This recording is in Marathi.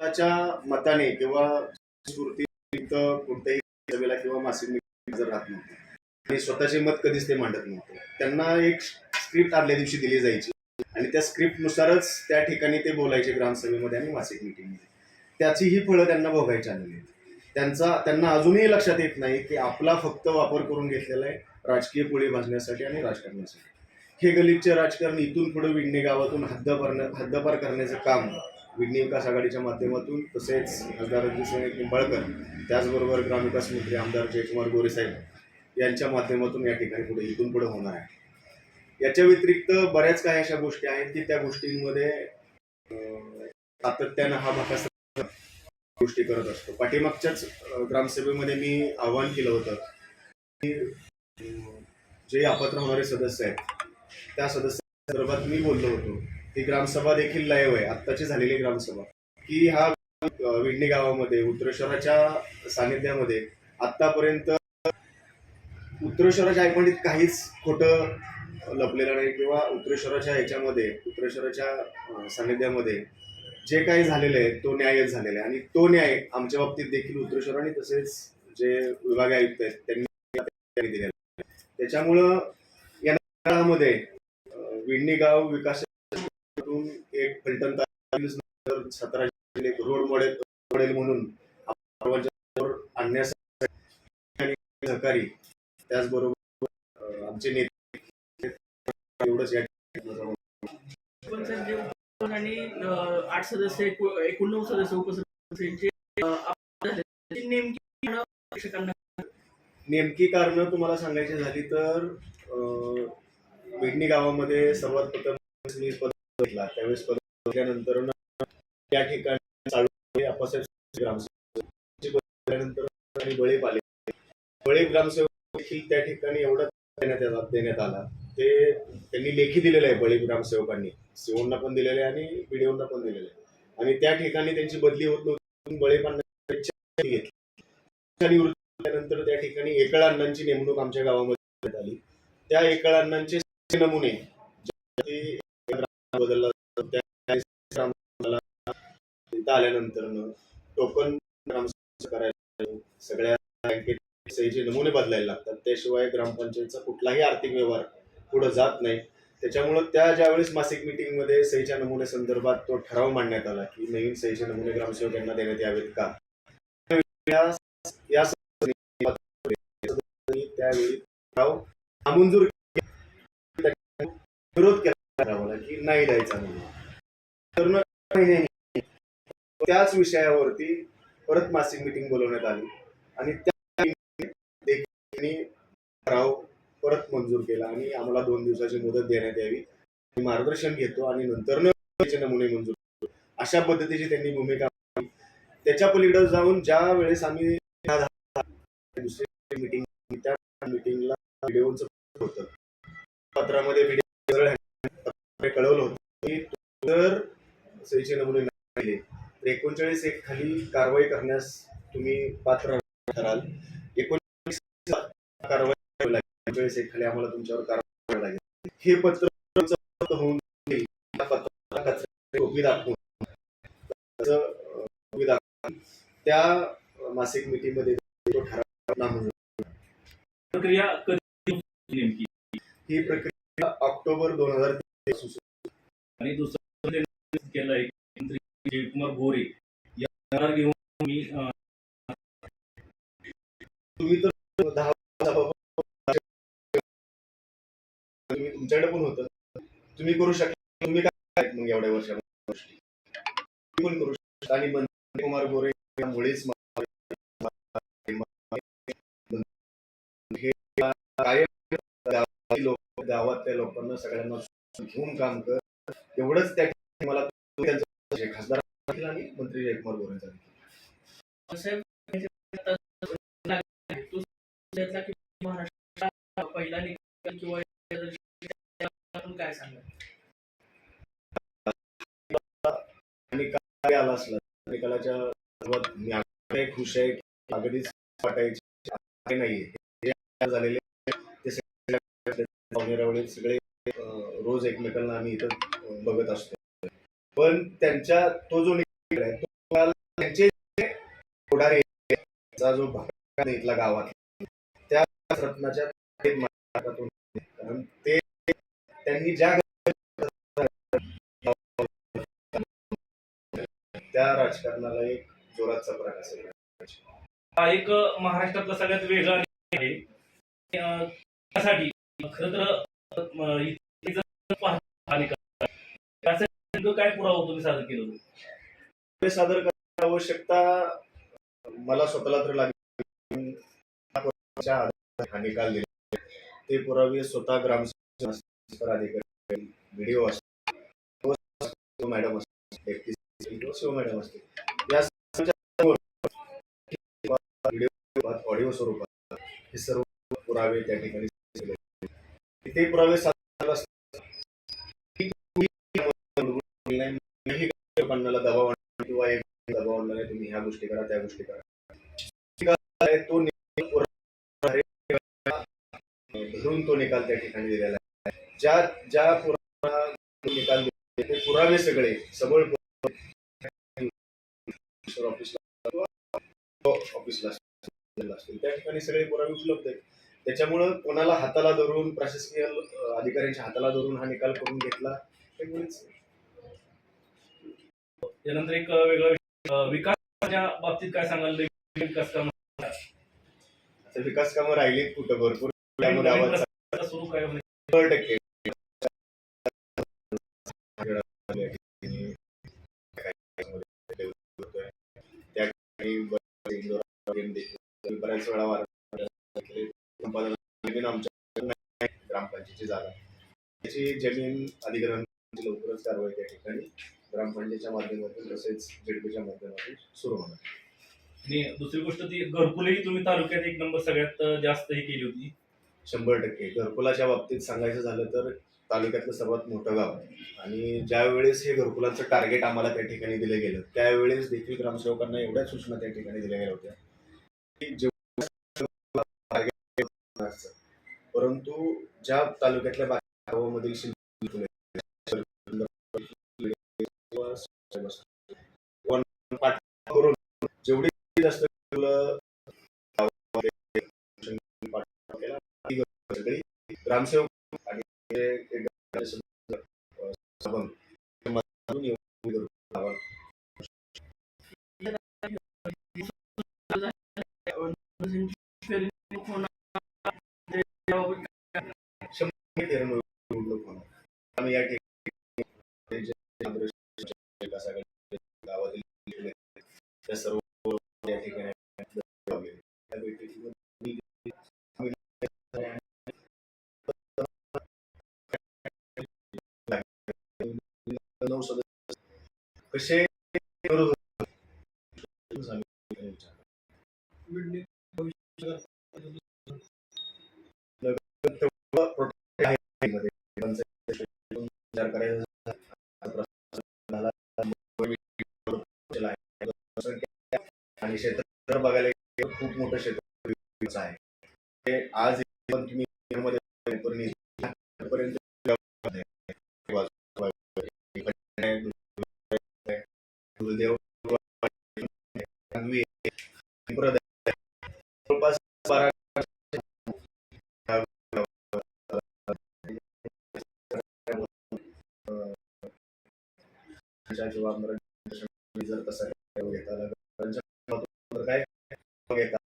स्वतःच्या मताने किंवा स्फूर्तीयुक्त कोणत्याही सभेला किंवा मासिक हजर राहत नव्हते आणि स्वतःचे मत कधीच ते मांडत नव्हते. त्यांना एक स्क्रिप्ट आदल्या दिवशी दिली जायची. आणि त्या स्क्रिप्टनुसारच त्या ठिकाणी ते बोलायचे ग्रामसभेमध्ये आणि मासिक मिटिंगमध्ये त्याची ही फळं त्यांना भोगायची आलेली आहेत. त्यांचा त्यांना अजूनही लक्षात येत नाही की आपला फक्त वापर करून घेतलेला आहे राजकीय पोळी भाजण्यासाठी आणि राजकारणासाठी. हे गलितचे राजकारण इथून पुढे विडणे गावातून हद्दपार हद्दपार करण्याचं काम विडणी विकास आघाडीच्या माध्यमातून तसेच खासदार रणजितसिंह निंबाळकर त्याचबरोबर ग्रामविकास मंत्री आमदार जयकुमार गोरेसाहेब यांच्या माध्यमातून या ठिकाणी पुढे इथून पुढे होणार आहे. याच्या व्यतिरिक्त बऱ्याच काही अशा गोष्टी आहेत की त्या गोष्टींमध्ये सातत्यानं हा भागास गोष्टी करत असतो. पाठीमागच्याच ग्रामसभेमध्ये मी आवाहन केलं होतं की जे अपात्र होणारे सदस्य आहेत त्या सदस्यांसंदर्भात मी बोललो होतो. ही ग्रामसभा देखील लाईव्ह आहे. आत्ताची झालेली ग्रामसभा. की हा अं, विडणी गावामध्ये उत्तरेश्वराच्या सानिध्यामध्ये आतापर्यंत उत्तरेश्वराच्या ऐकवणीत काहीच खोटं लपलेलं नाही किंवा उत्तरेश्वराच्या ह्याच्यामध्ये उत्तरेश्वराच्या सानिध्यामध्ये जे काही झालेलं आहे तो न्यायच झालेला आहे. आणि तो न्याय आमच्या बाबतीत देखील उत्तरेश्वर आणि तसेच जे विभाग आयुक्त आहेत त्यांनी दिलेला त्याच्यामुळं या काळामध्ये विडणी गाव विकास एक फलटण सातारा एक रोड मॉडेल मॉडेल म्हणून आणण्यासाठी आणि सहकारी त्याचबरोबर आमचे नेते एवढंच या आणि आठ सदस्य एकू- एकूण नऊ सदस्य. त्याची नेमकी नेमकी कारणं तुम्हाला सांगायची झाली तर अं, विडणी गावामध्ये सर्वात प्रथम घेतला त्यावेळेस पद घेतल्यानंतर त्या ठिकाणी चालू ग्रामसेवक. आणि बळी पाले. बळी ग्रामसेवक देखील त्या ठिकाणी एवढा देण्यात आला देण्यात आला. ते त्यांनी लेखी दिलेलं आहे बळी ग्रामसेवकांनी. सीओना पण दिलेले आहे आणि बीडीओना पण दिलेले आहे. आणि त्या ठिकाणी त्यांची बदली होत नव्हती. बळी घेतली. त्यानंतर त्या ठिकाणी एकळ अण्णांची नेमणूक आमच्या गावामध्ये आली त्या एकळ अण्णांचे नमुने बदलला इथं आल्यानंतर टोकन करायला सगळ्या बँकेचे सहीचे नमुने बदलायला लागतात त्याशिवाय ग्रामपंचायतचा कुठलाही आर्थिक व्यवहार पुढे जात नाही त्याच्यामुळं त्या ज्यावेळेस मासिक मिटिंगमध्ये सहीच्या नमुने संदर्भात तो ठराव मांडण्यात आला. की नवीन सहीचे नमुने ग्रामसेवक यांना देण्यात यावेत का या- त्यावेळी ठराव नामंजूर विरोध केला की नाही द्यायचा म्हणून. तर त्याच विषयावरती परत मासिक मिटिंग बोलवण्यात आली. आणि त्या ठराव परत मंजूर केला आणि आम्हाला दोन दिवसाची मुदत देण्यात यावी. मार्गदर्शन घेतो आणि नंतर नमुने मंजूर करतो अशा पद्धतीची त्यांनी भूमिका त्याच्या पलीकडे जाऊन ज्या वेळेस आम्ही दुसरी मिटिंग त्या मिटिंगला व्हिडिओचं होतं. पत्रामध्ये व्हिडिओ कळवलं होतं की जर सहीचे नमुने नाही तर एकोणचाळीस एक खाली कारवाई करण्यास तुम्ही पात्र ठराल. एकोणचाळीस कारवाई. एकोणचाळीस एक खाली आम्हाला तुमच्यावर कारवाई करावी लागेल. हे पत्र होऊन. त्या कचऱ्याची दाखवून. दाखवून मासिक मिटिंगमध्ये तो ठराव नामंजूर प्रक्रिया कधी होती नेमकी? ही प्रक्रिया ऑक्टोबर दोन हजार आणि दुसरं केलंय मंत्री जयकुमार गोरे या घेऊन मी तुम्ही तर तुमच्याकडे पण होत तुम्ही करू शकता तुम्ही काय मग एवढ्या वर्षामध्ये गोष्टी पण करू शकता आणि मंत्री कुमार गोरे मुळेच हे कायम गावातल्या लोकांना सगळ्यांना घेऊन काम कर. एवढंच त्या ठिकाणी मला खासदार आणि मंत्री जयकुमार गोरेंचा देखील पहिला निकाल किंवा काय सांगा आला असला निकालाच्या सर्वात मी खुश आहे की अगदीच वाटायची नाहीये. झालेले ते सगळे सगळे रोज एकमेकांना आम्ही इथं बघत असतो. पण त्यांच्या तो जो निकाल आहे तो त्यांचे पुढारी जो भाग इथला गावात. त्या रत्नाच्या कारण ते त्यांनी ज्या त्या राजकारणाला एक जोरात चपराक असेल हा एक महाराष्ट्रातला सगळ्यात वेगळा आहे. त्यासाठी खर तर काय पुरावा तुम्ही सादर केलं होतं? सादर करण्याची आवश्यकता मला स्वतःला तर लागली निकाल ते पुरावे स्वतः ग्रामसेवक अधिकारी व्हिडिओ असतो मॅडम असतील मॅडम असते या व्हिडिओ ऑडिओ स्वरूपात हे सर्व पुरावे त्या ठिकाणी तिथे प्रवेश पुरावे दबाव किंवा एक दबाव आणला तुम्ही ह्या गोष्टी करा त्या गोष्टी करा. तो निकाल धरून तो निकाल त्या ठिकाणी दिलेला आहे. ज्या ज्या पुरा निकाल ते पुरावे सगळे सबळ ऑफिसला ऑफिसला असतील त्या ठिकाणी सगळे पुरावे उपलब्ध आहेत. त्याच्यामुळं कोणाला हाताला धरून प्रशासकीय अधिकाऱ्यांच्या हाताला धरून हा निकाल करून घेतला. त्यानंतर एक वेगळा विकासाच्या बाबतीत काय सांगाल विकास काम आता विकास कामं राहिलीत कुठं भरपूर त्यामुळे आवाज सुरू काय? शंभर टक्के त्या बऱ्याच वेळा वारंवार संपादन जमीन आमच्या नाही, ग्रामपंचायतीची जागा. त्याची जमीन अधिग्रहण लवकरच कारवाई त्या ठिकाणी ग्रामपंचायतीच्या माध्यमातून तसेच जेडपीच्या माध्यमातून सुरू होणार आणि दुसरी गोष्ट ती घरकुलही तुम्ही तालुक्यात एक नंबर सगळ्यात जास्त ही केली होती. शंभर टक्के. घरकुलाच्या बाबतीत सांगायचं झालं तर तालुक्यातलं सर्वात मोठं गाव आहे. आणि ज्या वेळेस हे घरकुलाचं टार्गेट आम्हाला त्या ठिकाणी दिलं गेलं त्यावेळेस देखील ग्रामसेवकांना एवढ्या सूचना त्या ठिकाणी दिल्या गेल्या होत्या. परंतु ज्या तालुक्यातल्या बाकी गावामधील करून जेवढी जास्त घरकुलं ग्रामसेवक आणि ते एक गावाचे सदस्य, अ, सरपंच हे मतातून येऊन घरकुलं गावात फेरन निवडणूक होणार आम्ही या ठिकाणी जे आंध्र विकास आघाडी गावातील लोक आहेत, त्या सर्व या ठिकाणी लावलेले. त्या बैठकीमध्ये मी- आम्ही नऊ सदस्य कसे विरोध होतात? आम्ही विचारलं. तेवढं protect आहे मध्ये. पंचायत विचार नऊ सदस्य कसे करत आणि क्षेत्र बघायला खूप मोठं क्षेत्र आहे. ते आज पण तुम्ही कुलदेव जवळपास बारा किंवा जर तसा घेता आला तर